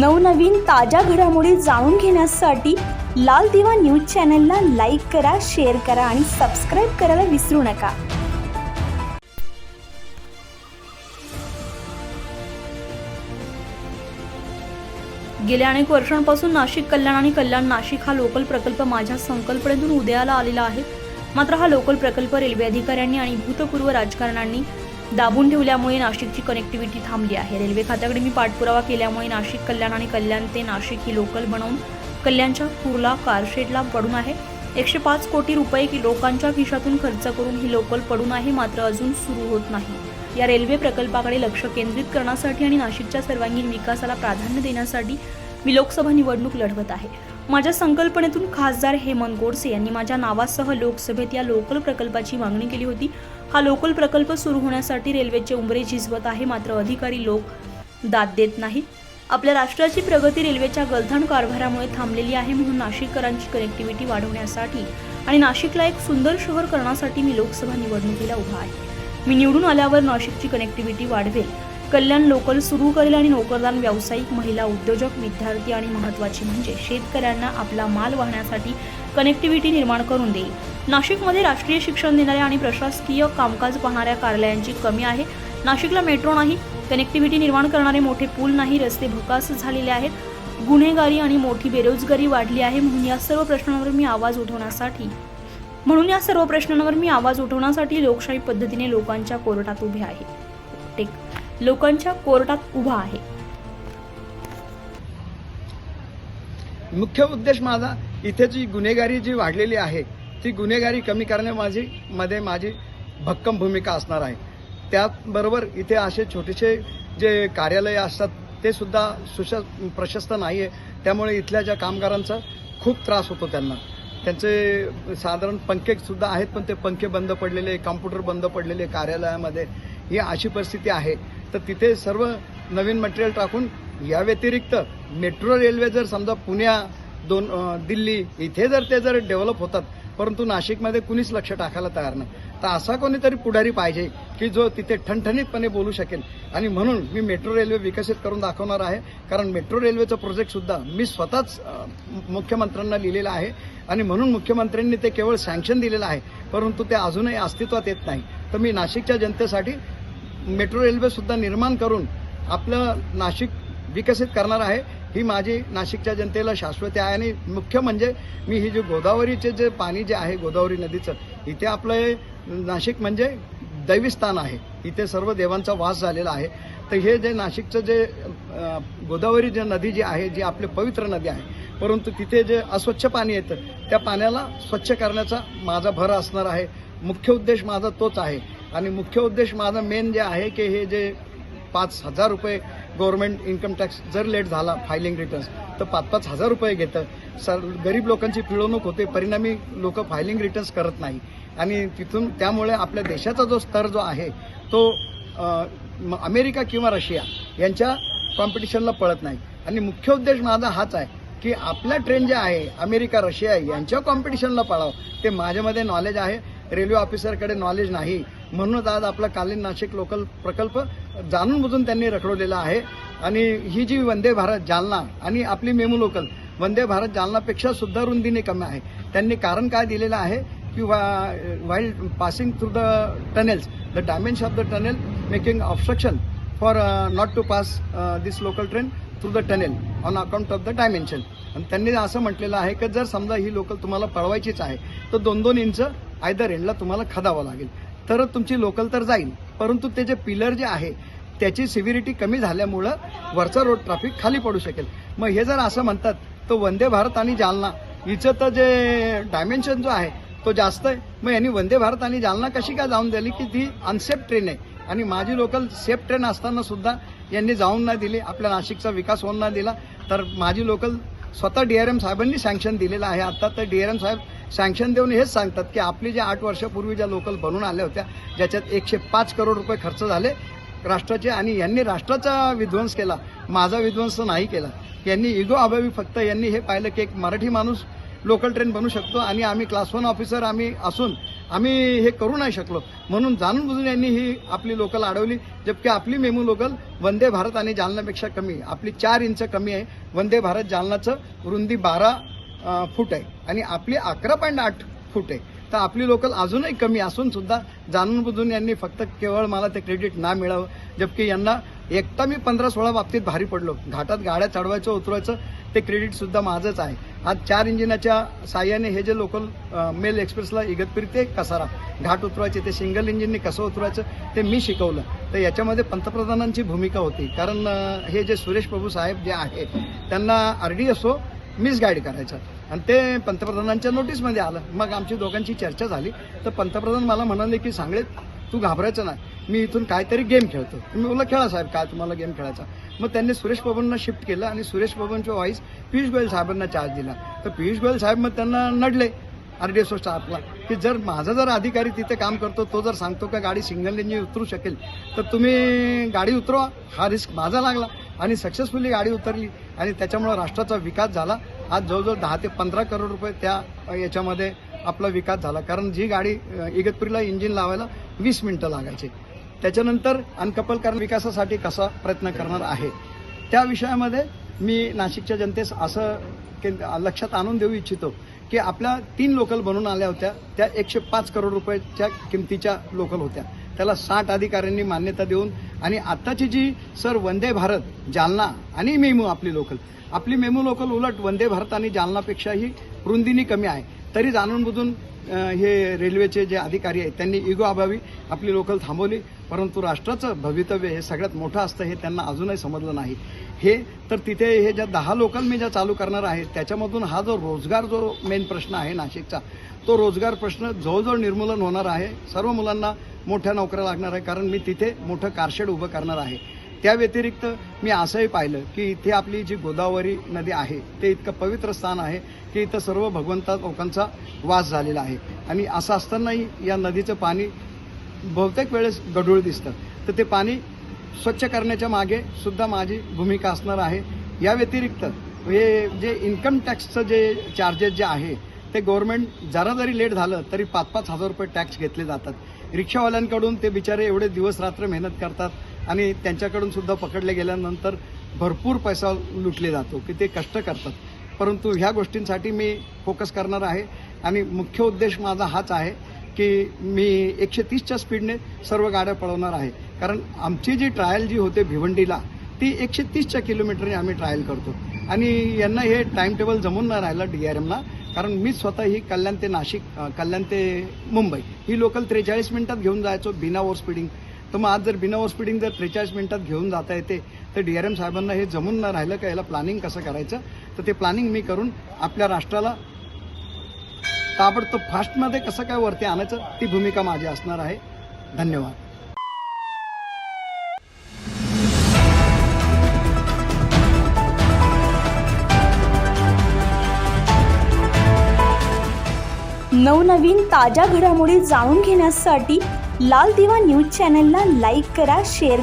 नवनवीन ताज्या घडामोडी जाणून घेण्यासाठी लाल दिवा न्यूज चॅनलला लाईक करा शेअर करा आणि सबस्क्राईब करायला विसरू नका. गेल्या अनेक वर्षांपासून नाशिक कल्याण आणि कल्याण नाशिक हा लोकल प्रकल्प माझ्या संकल्पनेतून उदयाला आलेला आहे. मात्र हा लोकल प्रकल्प रेल्वे अधिकाऱ्यांनी आणि भूतपूर्व राजकारण्यांनी दाबून ठेवल्यामुळे नाशिकची कनेक्टिव्हिटी थांबली आहे. रेल्वे खात्याकडे मी पाठपुरावा केल्यामुळे नाशिक कल्याण आणि कल्याण ते नाशिक ही लोकल बनवून कल्याणच्या कुर्ला कारशेडला पडून आहे. एकशे पाच कोटी रुपये की लोकांच्या खिशातून खर्च करून ही लोकल पडून आहे मात्र अजून सुरू होत नाही. या रेल्वे प्रकल्पाकडे लक्ष केंद्रित करण्यासाठी आणि नाशिकच्या सर्वांगीण विकासाला प्राधान्य देण्यासाठी मी लोकसभा निवडणूक लढवत आहे. माझ्या संकल्पनेतून खासदार हेमंत गोडसे यांनी माझ्या नावासह लोकसभेत या लोकल प्रकल्पाची मागणी केली होती. हा लोकल प्रकल्प सुरू होण्यासाठी रेल्वेचे उंबरे झिजवत आहे मात्र अधिकारी लोक दाद देत नाहीत. आपल्या राष्ट्राची प्रगती रेल्वेच्या गलथान कारभारामुळे थांबलेली आहे म्हणून नाशिककरांची कनेक्टिव्हिटी वाढवण्यासाठी आणि नाशिकला एक सुंदर शहर करण्यासाठी मी लोकसभा निवडणुकीला उभा आहे. मी निवडून आल्यावर नाशिकची कनेक्टिव्हिटी वाढवेल. कल्याण लोकल सुरू करेल आणि नोकरदान व्यावसायिक महिला उद्योजक विद्यार्थी आणि महत्त्वाची म्हणजे शेतकऱ्यांना आपला माल वाहण्यासाठी कनेक्टिव्हिटी निर्माण करून देईल. नाशिकमध्ये राष्ट्रीय शिक्षण देणाऱ्या आणि प्रशासकीय कामकाज पाहणाऱ्या कार्यालयांची कमी आहे. नाशिकला मेट्रो नाही कनेक्टिव्हिटी निर्माण करणारे मोठे पूल नाही रस्ते भकास झालेले आहेत. गुन्हेगारी आणि मोठी बेरोजगारी वाढली आहे म्हणून या सर्व प्रश्नांवर मी आवाज उठवण्यासाठी. म्हणून या सर्व प्रश्नांवर मी आवाज उठवण्यासाठी लोकशाही पद्धतीने लोकांच्या कोर्टात उभे आहे. टेक लोकांच्या कोर्टात उभा आहे. मुख्य उद्देश माझा इथे जी गुन्हेगारी जी वाढलेली आहे ती गुन्हेगारी कमी करण्यामाझी मध्ये माझी भक्कम भूमिका असणार आहे. त्याचबरोबर इथे असे छोटेसे जे कार्यालय असतात ते सुद्धा सुश प्रशस्त नाही आहे त्यामुळे इथल्या ज्या कामगारांचा खूप त्रास होतो त्यांना. त्यांचे साधारण पंखेसुद्धा आहेत पण ते पंखे बंद पडलेले कॉम्प्युटर बंद पडलेले कार्यालयामध्ये. ही अशी परिस्थिती आहे. तर तिथे सर्व नवीन मटेरियल टाकून या व्यतिरिक्त मेट्रो रेल्वे जर समजा पुण्या दोन दिल्ली इथे जर ते जर डेव्हलप होतात परंतु नाशिकमध्ये कुणीच लक्ष टाकायला तयार नाही. तर असा कोणीतरी पुढारी पाहिजे की जो तिथे ठणठणीतपणे बोलू शकेल. आणि म्हणून मी मेट्रो रेल्वे विकसित करून दाखवणार आहे. कारण मेट्रो रेल्वेचं प्रोजेक्टसुद्धा मी स्वतःच मुख्यमंत्र्यांना लिहिलेलं आहे. आणि म्हणून मुख्यमंत्र्यांनी ते केवळ सँक्शन दिलेलं आहे परंतु ते अजूनही अस्तित्वात येत नाही. तर मी नाशिकच्या जनतेसाठी मेट्रो रेल्वेसुद्धा निर्माण करून आपलं नाशिक विकसित करणार आहे. ही माझी नाशिकच्या जनतेला शाश्वती आहे. आणि मुख्य म्हणजे मी ही जे गोदावरीचे जे पाणी जे आहे गोदावरी नदीचं इथे आपलं नाशिक म्हणजे दैवीस्थान आहे. इथे सर्व देवांचा वास झालेला आहे. तर हे जे नाशिकचं जे गोदावरी जे नदी जी आहे जी आपली पवित्र नदी आहे परंतु तिथे जे अस्वच्छ पाणी येतं त्या पाण्याला स्वच्छ करण्याचा माझा भर असणार आहे. मुख्य उद्देश माझा तोच आहे. आणि मुख्य उद्देश माझा मेन जे आहे की हे जे पाच हजार रुपये गव्हर्नमेंट इन्कम टॅक्स जर लेट झाला फायलिंग रिटर्न्स तर पाच पाच हजार रुपये घेतं. सर गरीब लोकांची पिळवणूक होते परिणामी लोक फायलिंग रिटर्न्स करत नाही. आणि तिथून त्यामुळे आपल्या देशाचा जो स्तर जो आहे तो आ, म- अमेरिका किंवा रशिया यांच्या कॉम्पिटिशनला पळत नाही. आणि मुख्य उद्देश माझा हाच आहे की आपल्या ट्रेन जे आहे अमेरिका रशिया यांच्या कॉम्पिटिशनला पळावं. ते माझ्यामध्ये नॉलेज आहे रेल्वे ऑफिसरकडे नॉलेज नाही. म्हणूनच आज आपला कालीन नाशिक लोकल प्रकल्प जाणून बुजून त्यांनी रखडवलेला आहे. आणि ही जी वंदे भारत जालना आणि आपली मेमू लोकल वंदे भारत जालनापेक्षा सुद्धा रुंदीने कमी आहे. त्यांनी कारण काय दिलेलं आहे की while passing through the tunnels the dimension of the tunnel making obstruction for not to pass this local train through the tunnel on account of the dimension आणि त्यांनी असं म्हटलेलं आहे की जर समजा ही लोकल तुम्हाला पळवायचीच आहे तर दोन दोन इंच आयदर एंडला तुम्हाला खदावं लागेल. तरच तुमची लोकल तर जाईल. परंतु ते जे पिलर जे आहे त्याची सिव्हिरिटी कमी झाल्यामुळं वरचा रोड ट्रॅफिक खाली पडू शकेल. मग हे जर असं म्हणतात तर वंदे भारत आणि जालना हिचं तर जे डायमेन्शन जो आहे तो जास्त आहे. मग यांनी वंदे भारत आणि जालना कशी काय जाऊन दिली की ती अनसेफ ट्रेन आहे? आणि माझी लोकल सेफ ट्रेन असताना सुद्धा यांनी जाऊन नाही दिली आपल्या नाशिकचा विकास होऊन नाही दिला. तर माझी लोकल स्वतः डी आर एम साहेबांनी सँक्शन दिलेलं आहे. आता तर डी आर एम साहेब सँक्शन देऊन हेच सांगतात की आपली ज्या आठ वर्षापूर्वी ज्या लोकल बनून आल्या होत्या ज्याच्यात एकशे पाच करोड रुपये खर्च झाले राष्ट्राचे आणि यांनी राष्ट्राचा विध्वंस केला. माझा विध्वंस नाही केला. यांनी इगो अभावी फक्त यांनी हे पाहिलं की एक मराठी माणूस लोकल ट्रेन बनू शकतो आणि आम्ही क्लास वन ऑफिसर आम्ही असून आम्ही हे करू नाही शकलो. म्हणून जाणून बुजून यांनी ही आपली लोकल अडवली. जबकी आपली मेमू लोकल वंदे भारत आणि जालनापेक्षा कमी. आपली चार इंच कमी आहे. वंदे भारत जालनाचं रुंदी बारा फूट आहे. आणि आपली अकरा पॉईंट आठ फूट आहे. तर आपली लोकल अजूनही कमी असून सुद्धा जाणून बुजून यांनी फक्त केवळ मला ते क्रेडिट ना मिळावं. जबकी यांना एकटा मी पंधरा सोळा बाबतीत भारी पडलो. घाटात गाड्या चढवायचं उतरवायचं ते क्रेडिट सुद्धा माझंच आहे. आज चार इंजिनाच्या साह्याने हे जे लोकल मेल एक्सप्रेसला इगतपुरी ते कसारा. घाट उतरवायचे ते सिंगल इंजिनने कसं उतरवायचं ते मी शिकवलं. तर याच्यामध्ये पंतप्रधानांची भूमिका होती. कारण हे जे सुरेश प्रभू साहेब जे आहेत त्यांना आर डी असो मिसगाईड करायचं. आणि ते पंतप्रधानांच्या नोटीसमध्ये आलं. मग आमची दोघांची चर्चा झाली. तर पंतप्रधान मला म्हणाले की सांगले तू घाबरायचं नाही. मी इथून काहीतरी गेम खेळतो. मी बोललो खेळा साहेब काय तुम्हाला गेम खेळायचा? मग त्यांनी सुरेश प्रभूंना शिफ्ट केलं आणि सुरेश प्रभूंच्या व्हॉइस पियुष गोयल साहेबांना चार्ज दिला. तर पियुष गोयल साहेब मग त्यांना नडले आर डी एस ओ स्टाफला की जर माझा जर अधिकारी तिथे काम करतो तो जर सांगतो का गाडी सिंगल इंजिन उतरू शकेल तर तुम्ही गाडी उतरवा हा रिस्क माझा लागला. आणि सक्सेसफुली गाडी उतरली. आणि त्याच्यामुळं राष्ट्राचा विकास झाला. आज जवळजवळ दहा ते पंधरा करोड रुपये त्या याच्यामध्ये आपला विकास झाला. कारण जी गाडी इगतपुरीला इंजिन लावायला वीस मिनिटं लागायची. त्याच्यानंतर अनकपलकरण विकासासाठी कसा प्रयत्न करणार आहे? त्या विषयामध्ये मी नाशिकच्या जनतेस असं लक्षात आणून देऊ इच्छितो की आपल्या तीन लोकल बनून आल्या होत्या. त्या एकशे पाच करोड रुपयाच्या किमतीच्या लोकल होत्या. त्याला साठ अधिकाऱ्यांनी मान्यता देऊन आणि आत्ताची जी सर वंदे भारत जालना आणि मेमू आपली लोकल आपली मेमू लोकल उलट वंदे भारत आणि जालनापेक्षाही रुंदीनी कमी आहे. तरी जाणून बुजून हे रेल्वेचे जे अधिकारी आहेत त्यांनी इगो अभावी आपली लोकल थांबवली. परंतु राष्ट्राचं भवितव्य हे सगळ्यात मोठं असतं हे त्यांना अजूनही समजलं नाही. हे तर तिथे हे ज्या दहा लोकल मी ज्या चालू करणार आहे त्याच्यामधून हा जो रोजगार जो मेन प्रश्न आहे नाशिकचा तो रोजगार प्रश्न जवळजवळ निर्मूलन होणार आहे. सर्व मुलांना मोठ्या नोकऱ्या लागणार आहे कारण मी तिथे मोठं कारशेड उभं करणार आहे. त्या व्यतिरिक्त मी असंही पाहिलं की इथे आपली जी गोदावरी नदी आहे ते इतकं पवित्र स्थान आहे की इथं सर्व भगवंता लोकांचा वास झालेला आहे. आणि असं असतानाही या नदीचं पाणी बहुतेक वेळेस गढूळ दिसतं. तर ते पाणी स्वच्छ करण्याच्या मागे सुद्धा माझी भूमिका असणार आहे. या व्यतिरिक्त हे जे इन्कम टॅक्सचं जे चार्जेस जे आहे ते गव्हर्नमेंट जरा जरी लेट झालं तरी पाच पाच हजार रुपये टॅक्स घेतले जातात. रिक्षावाल्यांकडून ते बिचारे एवढे दिवस रात्र मेहनत करतात आणि त्यांच्याकडून सुद्धा पकडले गेल्यानंतर भरपूर पैसा लुटले जातो की ते कष्ट करतात. परंतु ह्या गोष्टींसाठी मी फोकस करणार आहे आणि मुख्य उद्देश माझा हाच आहे की मी एकशे तीसच्या स्पीडने सर्व गाड्या पळवणार आहे. कारण आमची जी ट्रायल जी होते भिवंडीला ती एकशे तीसच्या किलोमीटरने आम्ही ट्रायल करतो. आणि यांना हे टाईम टेबल जमून नाही राहिलं डी आर एमला कारण मी स्वतः ही कल्याण ते नाशिक कल्याण ते मुंबई ही लोकल त्रेचाळीस मिनिटात घेऊन जायचो बिना ओव्हर स्पीडिंग तर मग आज जर बिना ओव्हर स्पीडिंग जर त्रेचाळीस मिनिटात घेऊन जाता येते तर डी आर एम साहेबांना हे जमून न राहिलं का याला प्लॅनिंग कसं करायचं? तर ते प्लॅनिंग मी करून आपल्या राष्ट्राला ताबडतोब फास्टमध्ये कसं काय वरती आणायचं ती भूमिका माझी असणार आहे. धन्यवाद. नवनवीन ताज्या घडामोडी जाणून घेण्यासाठी लाल दिवा न्यूज चॅनलला लाईक करा शेअर